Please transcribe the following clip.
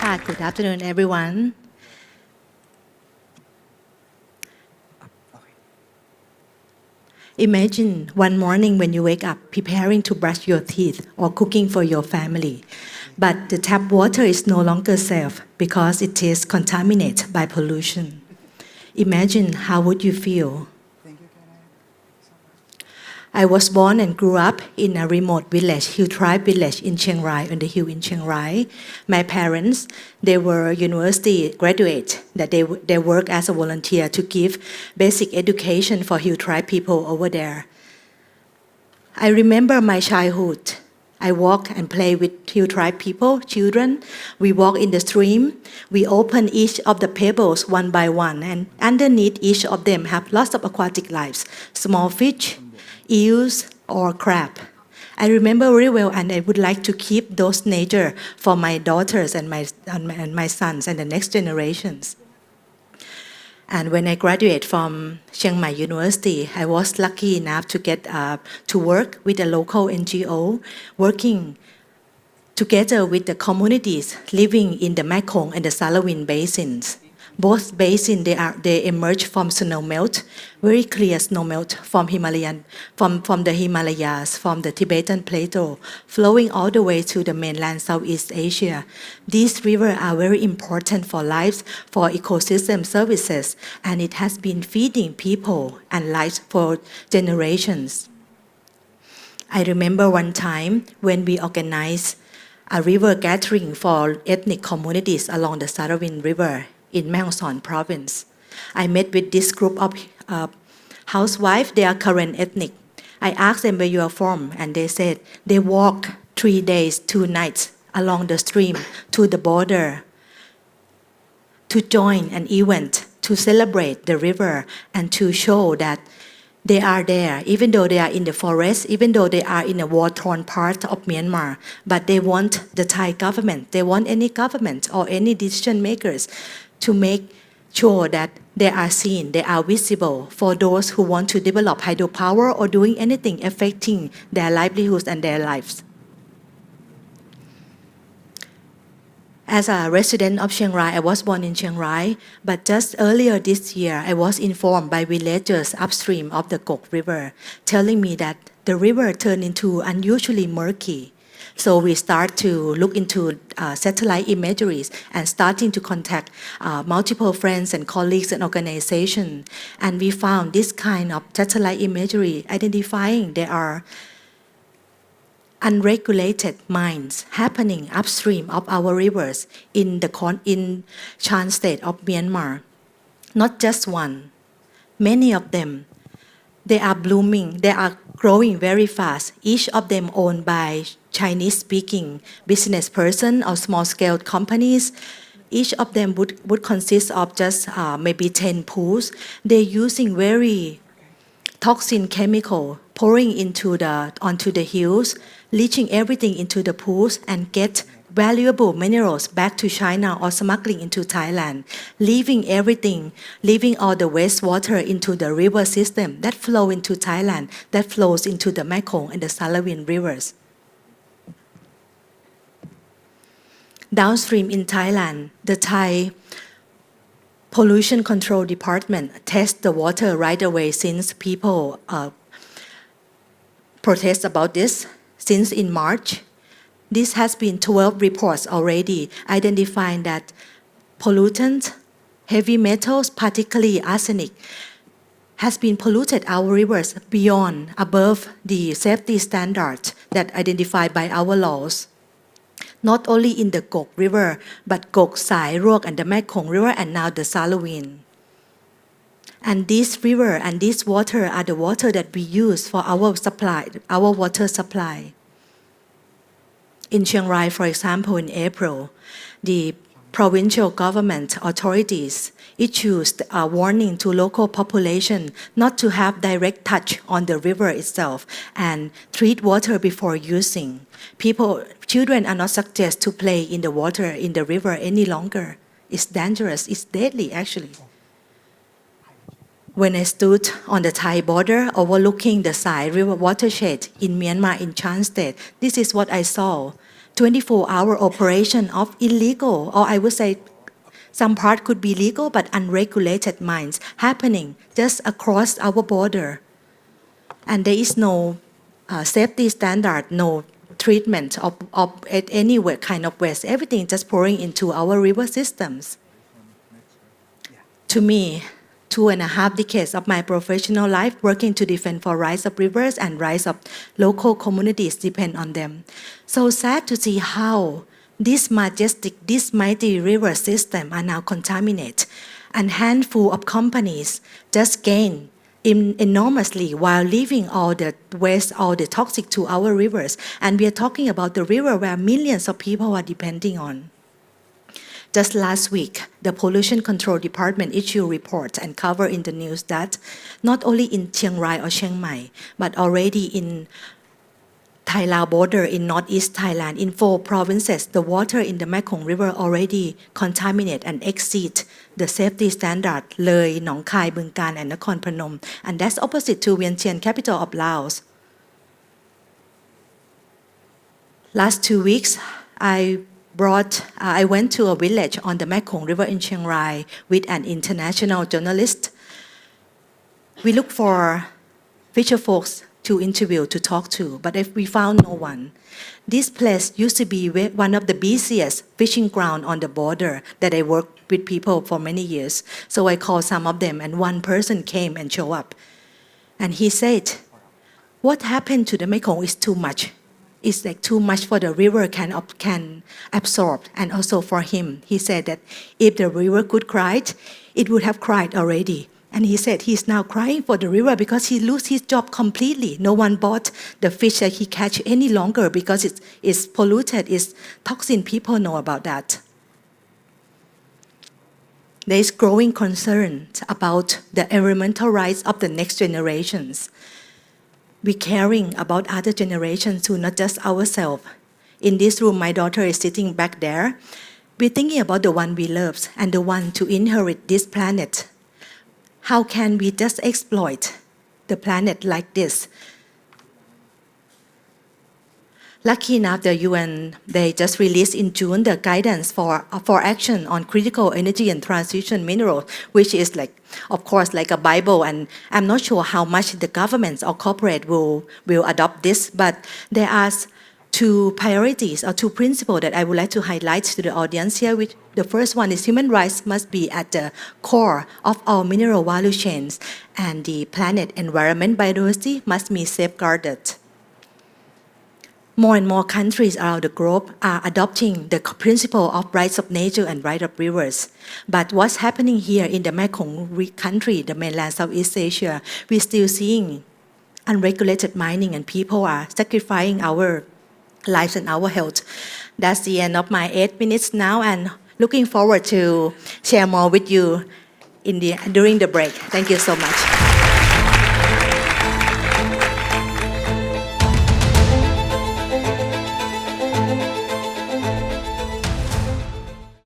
Good afternoon everyone. Imagine one morning when you wake up preparing to brush your teeth or cooking for your family but the tap water is no longer safe because it is contaminated by pollution. Imagine how would you feel I was born and grew up in a remote village, Hill Tribe village in Chiang Rai, on the hill in Chiang Rai. My parents, they were university graduates that they, they work as a volunteer to give basic education for Hill Tribe people over there. I remember my childhood. I walk and play with Hill Tribe people, children. We walk in the stream. We open each of the pebbles one by one, and underneath each of them have lots of aquatic lives, small fish, eels or crab. I remember very well, and I would like to keep those nature for my daughters and my, and my, sons and the next generations. And when I graduated from Chiang Mai University, I was lucky enough to get uh, to work with a local NGO, working together with the communities living in the Mekong and the Salawin basins. Both basins they are they emerge from snow melt, very clear snow melt from Himalayan from, from the Himalayas, from the Tibetan plateau, flowing all the way to the mainland Southeast Asia. These rivers are very important for lives, for ecosystem services, and it has been feeding people and lives for generations. I remember one time when we organized a river gathering for ethnic communities along the Saravin River in Mae Hong Son province. I met with this group of uh, housewives, they are Karen ethnic. I asked them where you are from, and they said they walk three days, two nights along the stream to the border to join an event to celebrate the river and to show that they are there, even though they are in the forest, even though they are in a war-torn part of Myanmar. But they want the Thai government, they want any government or any decision makers to make sure that they are seen, they are visible for those who want to develop hydropower or doing anything affecting their livelihoods and their lives. As a resident of Chiang Rai, I was born in Chiang Rai, but just earlier this year, I was informed by villagers upstream of the Kok River, telling me that the river turned into unusually murky. So we start to look into uh, satellite imageries and starting to contact uh, multiple friends and colleagues and organizations. And we found this kind of satellite imagery identifying there are unregulated mines happening upstream of our rivers in the con- in Chan state of Myanmar. Not just one, many of them. They are blooming, they are growing very fast, each of them owned by Chinese speaking business person or small scale companies. Each of them would, would consist of just uh, maybe 10 pools. They're using very toxin chemical pouring into the onto the hills, leaching everything into the pools and get valuable minerals back to China or smuggling into Thailand, leaving everything, leaving all the wastewater into the river system that flow into Thailand, that flows into the Mekong and the Salawin rivers. Downstream in Thailand, the Thai Pollution Control Department tests the water right away since people uh, protest about this since in March. This has been 12 reports already identifying that pollutants, heavy metals, particularly arsenic, has been polluted our rivers beyond above the safety standards that identified by our laws not only in the Gok River, but Gok Sai Ruok and the Mekong River and now the Salween. And this river and this water are the water that we use for our supply, our water supply. In Chiang Rai, for example, in April, the provincial government authorities issued a warning to local population not to have direct touch on the river itself and treat water before using. People, children are not suggested to play in the water in the river any longer. It's dangerous. It's deadly actually. When I stood on the Thai border overlooking the Sai River watershed in Myanmar in Chan State, this is what I saw 24 hour operation of illegal, or I would say some part could be legal but unregulated mines happening just across our border. And there is no uh, safety standard, no treatment of, of at any kind of waste. Everything just pouring into our river systems. To me, two and a half decades of my professional life working to defend for rights of rivers and rights of local communities depend on them. So sad to see how this majestic, this mighty river system are now contaminated, and handful of companies just gain in enormously while leaving all the waste, all the toxic to our rivers. And we are talking about the river where millions of people are depending on. Just last week, the Pollution Control Department issue reports and cover in the news that not only in Chiang Rai or Chiang Mai, but already in Thai Lao border in northeast Thailand, in four provinces, the water in the Mekong River already contaminate and exceed the safety standard Lei, Nong Khai, and Nakhon Phanom, and that's opposite to Vientiane, capital of Laos. Last two weeks, I brought, uh, I went to a village on the Mekong River in Chiang Rai with an international journalist. We looked for fisher folks to interview, to talk to, but if we found no one. This place used to be one of the busiest fishing ground on the border that I worked with people for many years. So I called some of them and one person came and showed up. And he said, what happened to the Mekong is too much. It's like too much for the river can can absorb, and also for him. He said that if the river could cry, it would have cried already. And he said he's now crying for the river because he lose his job completely. No one bought the fish that he catch any longer because it's, it's polluted, it's toxin. People know about that. There is growing concern about the environmental rights of the next generations we caring about other generations too, not just ourselves. In this room, my daughter is sitting back there. We're thinking about the one we love and the one to inherit this planet. How can we just exploit the planet like this? Lucky enough, the UN they just released in June the guidance for for action on critical energy and transition minerals, which is like, of course, like a Bible. And I'm not sure how much the governments or corporate will will adopt this, but there are two priorities or two principles that I would like to highlight to the audience here. Which the first one is human rights must be at the core of our mineral value chains, and the planet environment biodiversity must be safeguarded. More and more countries around the globe are adopting the principle of rights of nature and right of rivers. But what's happening here in the Mekong country, the mainland Southeast Asia, we're still seeing unregulated mining and people are sacrificing our lives and our health. That's the end of my eight minutes now and looking forward to share more with you in the, during the break. Thank you so much.